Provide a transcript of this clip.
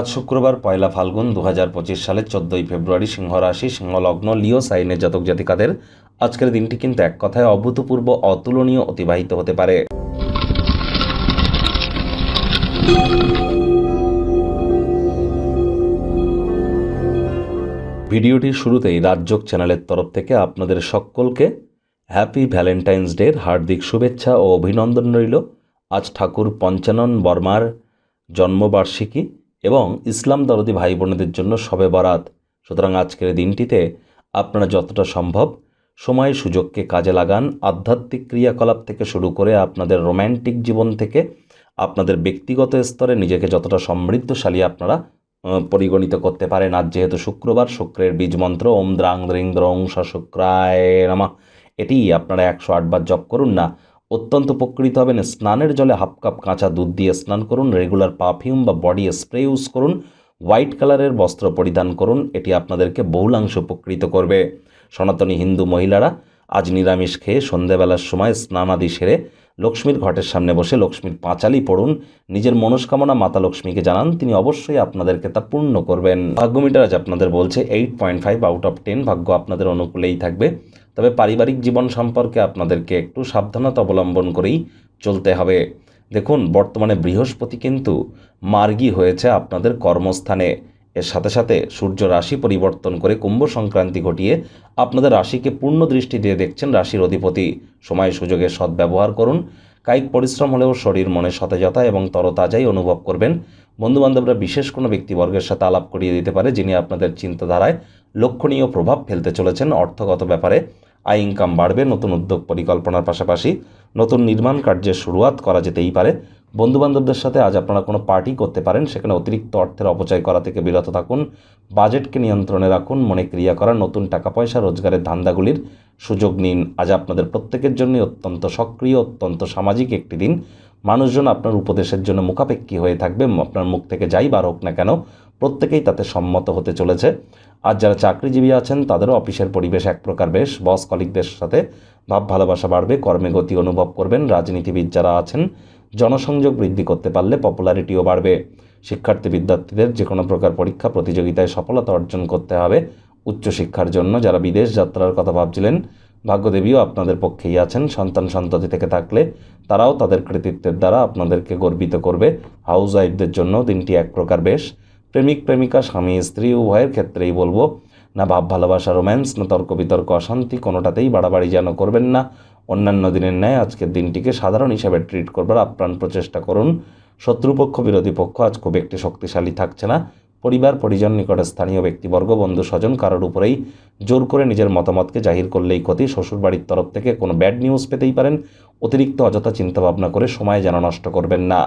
আজ শুক্রবার পয়লা ফাল্গুন দু হাজার পঁচিশ সালের চোদ্দই ফেব্রুয়ারি সিংহ রাশি সিংহলগ্ন, লিও সাইনের জাতক জাতিকাদের আজকের দিনটি কিন্তু এক কথায় অভূতপূর্ব, অতুলনীয়, অতিবাহিত হতে পারে। ভিডিওটির শুরুতেই রাজযোগ চ্যানেলের তরফ থেকে আপনাদের সকলকে হ্যাপি ভ্যালেন্টাইন্স ডের হার্দিক শুভেচ্ছা ও অভিনন্দন রইল। আজ ঠাকুর পঞ্চানন বর্মার জন্মবার্ষিকী। এবং ইসলাম দরদি ভাই বোনদের জন্য শবে বরাত। সুতরাং আজকের দিনটিতে আপনারা যতটা সম্ভব সময় সুযোগকে কাজে লাগান, আধ্যাত্মিক ক্রিয়াকলাপ থেকে শুরু করে আপনাদের রোম্যান্টিক জীবন থেকে আপনাদের ব্যক্তিগত স্তরে নিজেকে যতটা সমৃদ্ধশালী আপনারা পরিগণিত করতে পারেন। আজ যেহেতু শুক্রবার, শুক্রের বীজ মন্ত্র, ওম দ্রাং দ্রিং দ্রং শুক্রায় নামা। এটি আপনারা একশো আটবার জপ করুন না অত্যন্ত উপকৃত হবেন। স্নানের জলে হাফ কাপ কাঁচা দুধ দিয়ে স্নান করুন, রেগুলার পারফিউম বা বডি স্প্রে ইউজ করুন, হোয়াইট কালারের বস্ত্র পরিধান করুন, এটি আপনাদেরকে বহুলাংশ উপকৃত করবে। সনাতনী হিন্দু মহিলারা আজ নিরামিষ খেয়ে সন্ধেবেলার সময় স্নানাদি সেরে লক্ষ্মীর ঘটের সামনে বসে লক্ষ্মীর পাঁচালি পড়ুন। নিজের মনস্কামনা মাতা লক্ষ্মীকে জানান, তিনি অবশ্যই আপনাদেরকে তা পূর্ণ করবেন। ভাগ্যমিটার আজ আপনাদের বলছে, eight point five out of ten ভাগ্য আপনাদের অনুকূলেই থাকবে। তবে পারিবারিক জীবন সম্পর্কে আপনাদেরকে একটু সাবধানতা অবলম্বন করেই চলতে হবে। দেখুন, বর্তমানে বৃহস্পতি কিন্তু মার্গী হয়েছে আপনাদের কর্মস্থানে। এর সাথে সাথে সূর্য রাশি পরিবর্তন করে কুম্ভ সংক্রান্তি ঘটিয়ে আপনাদের রাশিকে পূর্ণ দৃষ্টি দিয়ে দেখছেন রাশির অধিপতি। সময় সুযোগের সদ্ব্যবহার করুন, কায়িক পরিশ্রম হলেও শরীর মনে সতেজতা এবং তরতাজাই অনুভব করবেন। বন্ধুবান্ধবরা বিশেষ কোনো ব্যক্তিবর্গের সাথে আলাপ করিয়ে দিতে পারে, যিনি আপনাদের চিন্তাধারায় লক্ষণীয় প্রভাব ফেলতে চলেছেন অর্থগত ব্যাপারে। আয় ইনকাম বাড়বে, নতুন উদ্যোগ পরিকল্পনার পাশাপাশি নতুন নির্মাণ কার্যের শুরুয়াত করা যেতেই পারে। বন্ধুবান্ধবদের সাথে আজ আপনারা কোনো পার্টি করতে পারেন, সেখানে অতিরিক্ত অর্থের অপচয় করা থেকে বিরত থাকুন। বাজেটকে নিয়ন্ত্রণে রাখুন, মনে ক্রিয়া করা, নতুন টাকা পয়সা, রোজগারের ধান্দাগুলির সুযোগ নিন। আজ আপনাদের প্রত্যেকের জন্যই অত্যন্ত সক্রিয়, অত্যন্ত সামাজিক একটি দিন। মানুষজন আপনার উপদেশের জন্য মুখাপেক্ষী হয়ে থাকবে, আপনার মুখ থেকে যাই বার হোক না কেন প্রত্যেকেই তাতে সম্মত হতে চলেছে। আর যারা চাকরিজীবী আছেন, তাদেরও অফিসের পরিবেশ এক প্রকার বেশ। বস কলিকদের সাথে ভাব ভালোবাসা বাড়বে, কর্মে গতি অনুভব করবেন। রাজনীতিবিদ যারা আছেন, জনসংযোগ বৃদ্ধি করতে পারলে পপুলারিটিও বাড়বে। শিক্ষার্থী বিদ্যার্থীদের যে কোনো প্রকার পরীক্ষা প্রতিযোগিতায় সফলতা অর্জন করতে হবে উচ্চশিক্ষার জন্য। যারা বিদেশ যাত্রার কথা ভাবছিলেন, ভাগ্যদেবীও আপনাদের পক্ষেই আছেন। সন্তান সন্ততি থেকে থাকলে তারাও তাদের কৃতিত্বের দ্বারা আপনাদেরকে গর্বিত করবে। হাউস ওয়াইফদের জন্য দিনটি এক প্রকার বেশ। প্রেমিক, প্রেমিকা, স্বামী, স্ত্রী, উভয়ের ক্ষেত্রেই বলব, না ভাব, ভালোবাসা, রোম্যান্স, না তর্ক, বিতর্ক, অশান্তি, কোনোটাতেই বাড়াবাড়ি যেন করবেন না। অন্যান্য দিনের ন্যায় আজকের দিনটিকে সাধারণ হিসাবে ট্রিট করবার আপ্রাণ প্রচেষ্টা করুন। শত্রুপক্ষ, বিরোধী পক্ষ আজ খুব একটি শক্তিশালী থাকছে না। পরিবার, পরিজন, নিকটে স্থানীয় ব্যক্তিবর্গ, বন্ধু, স্বজন কারোর উপরেই জোর করে নিজের মতামতকে জাহির করলেই ক্ষতি। শ্বশুরবাড়ির তরফ থেকে কোনো ব্যাড নিউজ পেতেই পারেন। অতিরিক্ত অযথা চিন্তাভাবনা করে সময় যেন নষ্ট করবেন না।